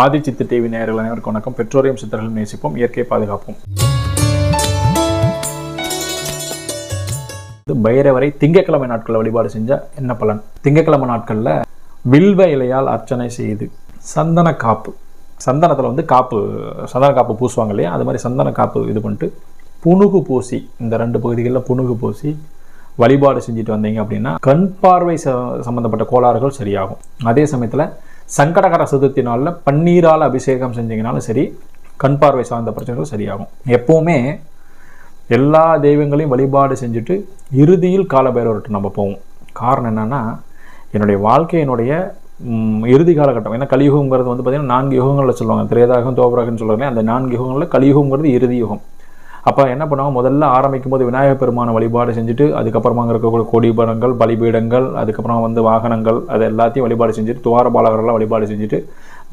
ஆதி சித்து TV நேயர்கள் அனைவருக்கும் வணக்கம். பெற்றோரையும் சித்தர்களும் நேசிப்போம். இயற்கை பாதுகாப்போம். இது பைரவரை திங்கட்கிழமை நாட்களில் வழிபாடு செஞ்சால் என்ன பலன்? திங்கக்கிழமை நாட்களில் வில்வ இலையால் அர்ச்சனை செய்து சந்தன காப்பு. சந்தனத்தில் வந்து காப்பு சந்தன காப்பு பூசுவாங்க இல்லையா? அது மாதிரி சந்தன காப்பு இது பண்ணிட்டு புணுகு பூசி இந்த ரெண்டு பகுதிகளில் புனுகு பூசி வழிபாடு செஞ்சுட்டு வந்தீங்க அப்படின்னா கண் பார்வை ச சம்மந்தப்பட்ட கோளாறுகள் சரியாகும். அதே சமயத்தில் சங்கடகர சதுர்த்தி நாளில் பன்னீரால் அபிஷேகம் செஞ்சீங்கனாலும் சரி கண் பார்வை சார்ந்த பிரச்சனைகள் சரியாகும். எப்போவுமே எல்லா தெய்வங்களையும் வழிபாடு செஞ்சுட்டு இறுதியில் காலபைரவர்கிட்ட நம்ம போவோம். காரணம் என்னென்னா என்னுடைய வாழ்க்கையினுடைய இறுதி காலகட்டம். ஏன்னா கலியுகங்கிறது வந்து பார்த்தீங்கன்னா நான்கு யுகங்களில் சொல்லுவாங்க. திரேதாகம் தோபராகன்னு சொல்லுவாங்க அந்த நான்கு யுகங்களில் கலியுகங்கிறது இறுதி யுகம். அப்போ என்ன பண்ணுவாங்க? முதல்ல ஆரம்பிக்கும் போது விநாயகர் பெருமான வழிபாடு செஞ்சுட்டு அதுக்கப்புறமா அங்கே இருக்கக்கூடிய கொடிபடங்கள் பலிபீடங்கள் அதுக்கப்புறம் வந்து வாகனங்கள் அது எல்லாத்தையும் வழிபாடு செஞ்சுட்டு துவாரபாலகரெல்லாம் வழிபாடு செஞ்சுட்டு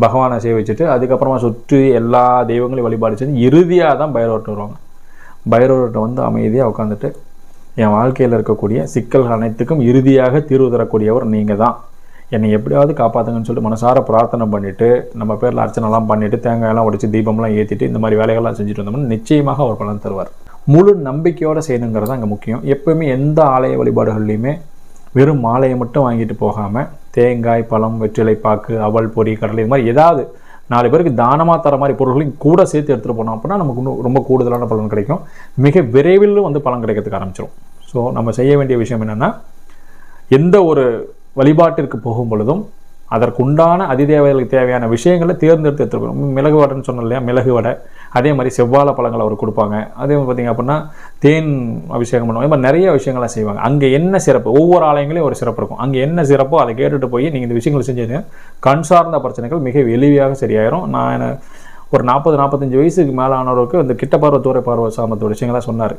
பகவானை சேவிச்சுட்டு அதுக்கப்புறமா சுற்றி எல்லா தெய்வங்களையும் வழிபாடு செஞ்சு இறுதியாக தான் பைரவர்கிட்ட வருவாங்க. பைரவர்கிட்ட வந்து அமைதியாக உட்காந்துட்டு என் வாழ்க்கையில் இருக்கக்கூடிய சிக்கல்கள் அனைத்துக்கும் இறுதியாக தீர்வு தரக்கூடியவர் நீங்கள் தான் என்னை எப்படியாவது காப்பாற்றுங்கன்னு சொல்லிட்டு மனசார பிரார்த்தனை பண்ணிவிட்டு நம்ம பேரில் அர்ச்சனைலாம் பண்ணிவிட்டு தேங்காயெல்லாம் உடைச்சு தீபம்லாம் ஏற்றிட்டு இந்த மாதிரி வேலைகள்லாம் செஞ்சுட்டு வந்தோம்னா நிச்சயமாக அவர் பலன் தருவார். முழு நம்பிக்கையோடு செய்யணுங்கிறது தான் அங்கே முக்கியம். எப்பவுமே எந்த ஆலய வழிபாடுகள்லையுமே வெறும் மாலையை மட்டும் வாங்கிட்டு போகாமல் தேங்காய் பழம் வெற்றிலை பாக்கு அவல் பொறி கடலை இது மாதிரி ஏதாவது நாலு பேருக்கு தானமாக தர மாதிரி பொருட்களையும் கூட சேர்த்து எடுத்துகிட்டு போனோம் அப்படின்னா நமக்கு இன்னும் ரொம்ப கூடுதலான பலன் கிடைக்கும். மிக விரைவில் வந்து பலன் கிடைக்கிறதுக்கு ஆரம்பிச்சிடும் ஸோ நம்ம செய்ய வேண்டிய விஷயம் என்னென்னா எந்த ஒரு வழிபாட்டிற்கு போகும் பொழுதும் அதற்குண்டான அதிதேவதைகளுக்கு தேவையான விஷயங்களை தேர்ந்தெடுத்து எடுத்துருக்கணும். மிளகு வடைன்னு சொன்னோம் இல்லையா? மிளகு வடை. அதே மாதிரி செவ்வாழை பழங்கள் அவர் கொடுப்பாங்க. அதே மாதிரி பார்த்தீங்க அப்படின்னா தேன் அபிஷேகம் பண்ணுவாங்க. இது மாதிரி நிறைய விஷயங்கள்லாம் செய்வாங்க. அங்கே என்ன சிறப்பு? ஒவ்வொரு ஆலயங்களையும் ஒரு சிறப்பு இருக்கும். அங்கே என்ன சிறப்போ அதை கேட்டுட்டு போய் நீங்கள் இந்த விஷயங்களை செஞ்சது கண் சார்ந்த பிரச்சனைகள் மிக எளிமையாக சரியாயிரும். நான் ஒரு நாற்பது நாற்பத்தஞ்சு வயசுக்கு மேலே ஆனவருக்கு இந்த கிட்ட பார்வை தூர பார்வை சார்ந்த விஷயங்கள்லாம் சொன்னார்.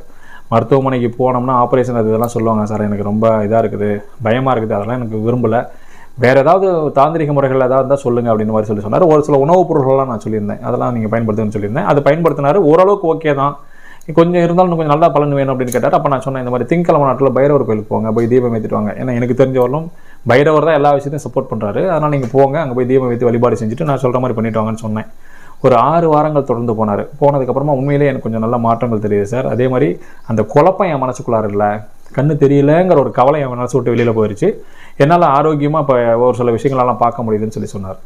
மருத்துவமனைக்கு போனோம்னா ஆப்ரேஷன் அது இதெல்லாம் சொல்லுவாங்க. சார் எனக்கு ரொம்ப இதாக இருக்குது பயமாக இருக்குது அதெல்லாம் எனக்கு விரும்பலை. வேறு ஏதாவது தாந்திரிக முறைகள் ஏதாவது இருந்தால் சொல்லுங்கள் அப்படின்னு மாதிரி சொல்லி சொன்னார். ஒரு சில உணவுப் பொருள்கள்லாம் நான் சொல்லியிருந்தேன். அதெல்லாம் நீங்கள் பயன்படுத்துன்னு சொல்லியிருந்தேன். அது பயன்படுத்தினார். ஓரளவுக்கு ஓகே தான். கொஞ்சம் இருந்தாலும் கொஞ்சம் நல்லா பலன் வேணும் அப்படின்னு கேட்டார். அப்போ நான் சொன்னேன் இந்த மாதிரி திங்கக்கிழமை நாட்டில் பைரவர் கோயிலுக்கு போங்க போய் தீபம் ஏற்றிட்டு வாங்க. ஏன்னா எனக்கு வரலும் பைரவர் தான் எல்லா விஷயத்தையும் சப்போர்ட் பண்ணுறாரு அதனால் நீங்கள் போங்க அங்கே போய் தீபம் ஏற்றி வழிபாடு செஞ்சுட்டு நான் சொல்கிற மாதிரி பண்ணிட்டு வாங்கன்னு சொன்னேன். ஒரு ஆறு வாரங்கள் தொடர்ந்து போனார். போனதுக்கப்புறமா உண்மையிலேயே எனக்கு கொஞ்சம் நல்ல மாற்றங்கள் தெரியுது சார். அதே மாதிரி அந்த குழப்பம் என் மனசுக்குள்ளார இல்லை. கண்ணு தெரியலங்கிற ஒரு கவலை என் மனசு விட்டு வெளியில் போயிடுச்சு என்னால் ஆரோக்கியமாக இப்போ ஒரு சில விஷயங்களெல்லாம் பார்க்க முடியுதுன்னு சொல்லி சொன்னார்.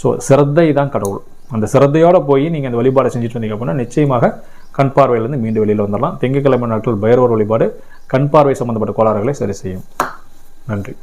ஸோ சிரத்தை தான் கடவுள். அந்த சிரத்தையோடு போய் நீங்கள் அந்த வழிபாடு செஞ்சுட்டு வந்தீங்க அப்படின்னா நிச்சயமாக கண் பார்வையிலேருந்து மீண்டும் வெளியில் வந்துடலாம். திங்கட்கிழமை நாட்கள் பைரவர் வழிபாடு கண் பார்வை சம்பந்தப்பட்ட கோளாறுகளை சரி செய்யும். நன்றி.